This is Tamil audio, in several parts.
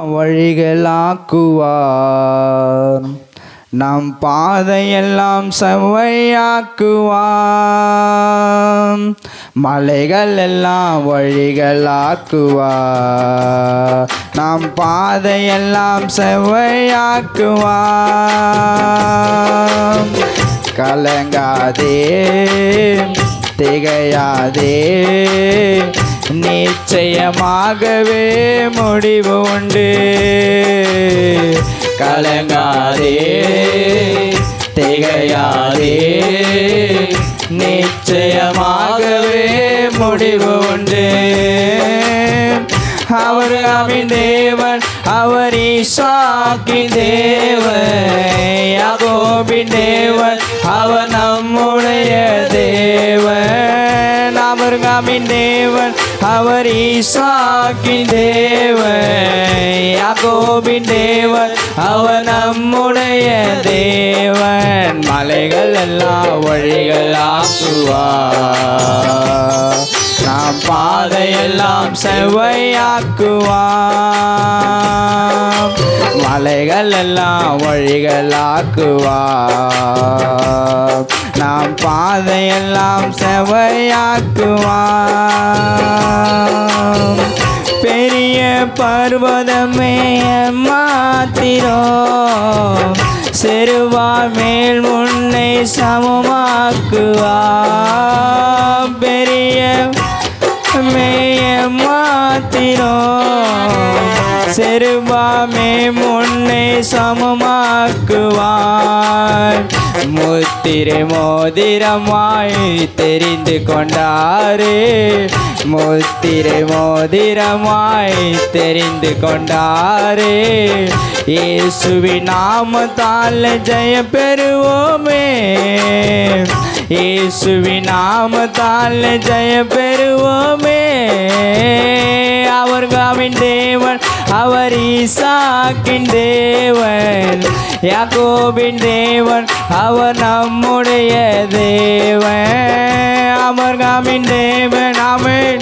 வழிகளாக்குவார். நம் பாதையெல்லாம் செவ்வையாக்குவார். மலைகள் எல்லாம் வழிகளாக்குவார். நம் பாதையெல்லாம் செவ்வையாக்குவார். கலங்காதே. திகையாதே. நிச்சயமாகவே முடிவு உண்டு. கலங்காதே. திகையாதே. நிச்சயமாக அவர் தேவன் அவர் ஈசாக்கின் தேவன். யாகோபின் தேவன் அவர் நம்முடைய தேவன். அவர் தேவன் அவர் ஈசாக்கின் தேவன். யாகோபின் தேவன் அவர் நம்முடைய தேவன். மலைகள் எல்லாம் வழிகள் ஆக்குவார். நாம் பாதையெல்லாம் செவ்வையாக்குவாம். மலைகள் எல்லாம் வழிகளாக்குவாம். நாம் பாதையெல்லாம் செவ்வையாக்குவாம். பெரிய பர்வதமே மாத்திரம் சிறுவா மேல் முன்னை சமமாக்குவாம். பெரிய மாத்திரம் செருபாமே முன்னை சமமாக்குவான் முத்திரை மோதிரமாய் தெரிந்து கொண்டாரே. முத்திரை மோதிரமாய் தெரிந்து கொண்டாரே. இயேசுவின் நாமத்தால் ஜெய பெறுவோமே. இயேசுவின் நாமத்தால் ஜெய பெறுவோமே. அவர் தேவன் அவர் ஈசாக்கின் தேவன். யாக்கோபின் தேவன் அவர் நம்முடைய தேவன். அமர்காமின் தேவன் அவன்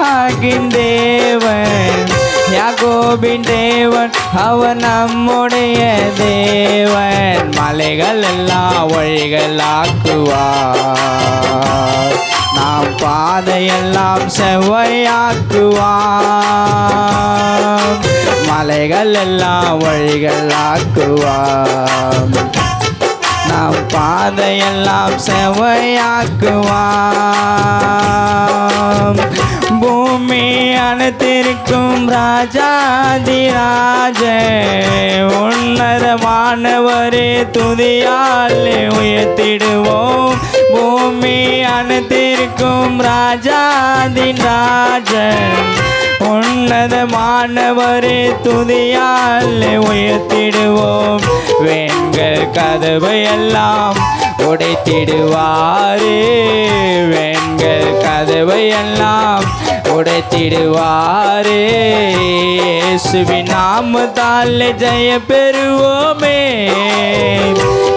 ஆகின் தேவன். யாகோபின் தேவன் அவர் நம்முடைய தேவன். மலைகள் எல்லாம் வழிகள் ஆக்குவார் நாம் பாதையெல்லாம் செவ்வையாக்குவான் மலைகள் எல்லாம் வழிகள் ஆக்குவார் நாம் பாதையெல்லாம் செவ்வையாக்குவான் பூமி அனைத்திருக்கும் ராஜாதிராஜ உன்னதமானவரே துதியால் உயர்த்திடுவோம். பூமி அனைத்திற்கும் ராஜாதின் ராஜன். உன்னதமானவரே துதியால் உயர்த்திடுவோம். வேண்கள் கதவை எல்லாம் உடைத்திடுவாரே வெண்கள் கதவை எல்லாம் உடைத்திடுவாரே இயேசுவின் நாமத்தால் ஜெய பெறுவோமே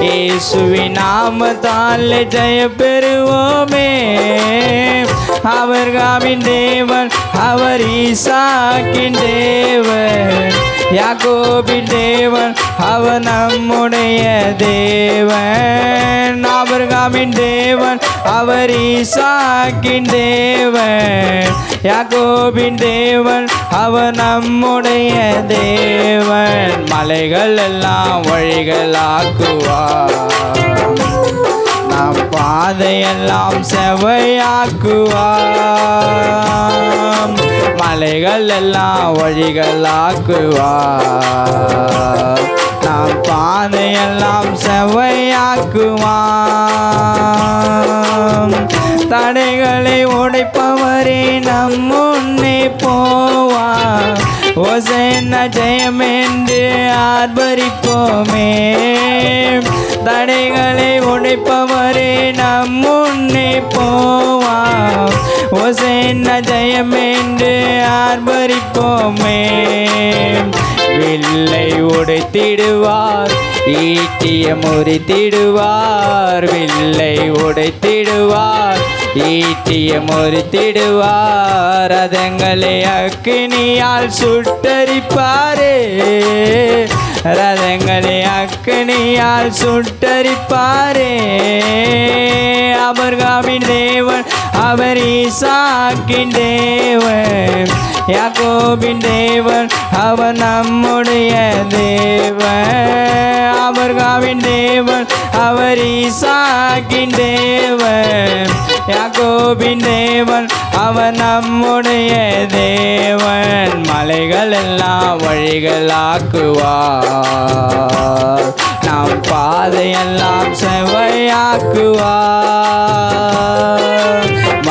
இயேசுவின் நாமத்தால் ஜெய பெறுவோமே அவர் காவின் தேவன் அவர் ஈசாக்கின் தேவன். யாகோபின் தேவன் அவர் நம்முடைய தேவன். ஆபர்காமின் தேவன் அவர் ஈசாக்கின் தேவன். யாகோபின் தேவன் அவர் நம்முடைய தேவன். மலைகள் எல்லாம் வழிகளாக்குவார் நம் பாதையெல்லாம் செவையாக்குவார். மலைகள் எல்லாம் வழிகளாக்குவார் பாதையெல்லாம் செவ்வையாக்குவான். தடைகளை உடைப்பவரே நம் முன்னே போவார். ஓசேன ஜெயம் என்று ஆர்ப்பரிப்போமே. தடைகளை உடைப்பவரே நம் முன்னே போவார். ஓசேன ஜெயம் என்று ஆர்ப்பரிப்போமே. வில்லை உடைத்திடுவார் ஈட்டிய முறித்திடுவார் வில்லை உடைத்திடுவார் ஈட்டிய முறித்திடுவார் ரதங்களை அக்கினியால் சுட்டரிப்பாரே. ரதங்களை அக்கினியால் சுட்டரிப்பாரே. அபர்காமின் தேவன் அவர் ஈசாக்கின் தேவன். யாக்கோபின் தேவன் அவர் நம்முடைய தேவன். அபர்காவின் தேவன் அவர் ஈசாக்கின் தேவன். யாக்கோபின் தேவன் அவர் நம்முடைய தேவன். மலைகள் எல்லாம் வழிகளாக்குவார் நாம் பாதையெல்லாம் செவையாக்குவார்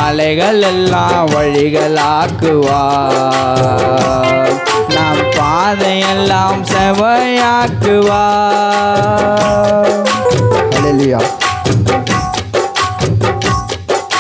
மலைகள் எல்லாம் வழிகளாக்குவார். நம் பாதையெல்லாம் செவையாக்குவார் அல்லேலூயா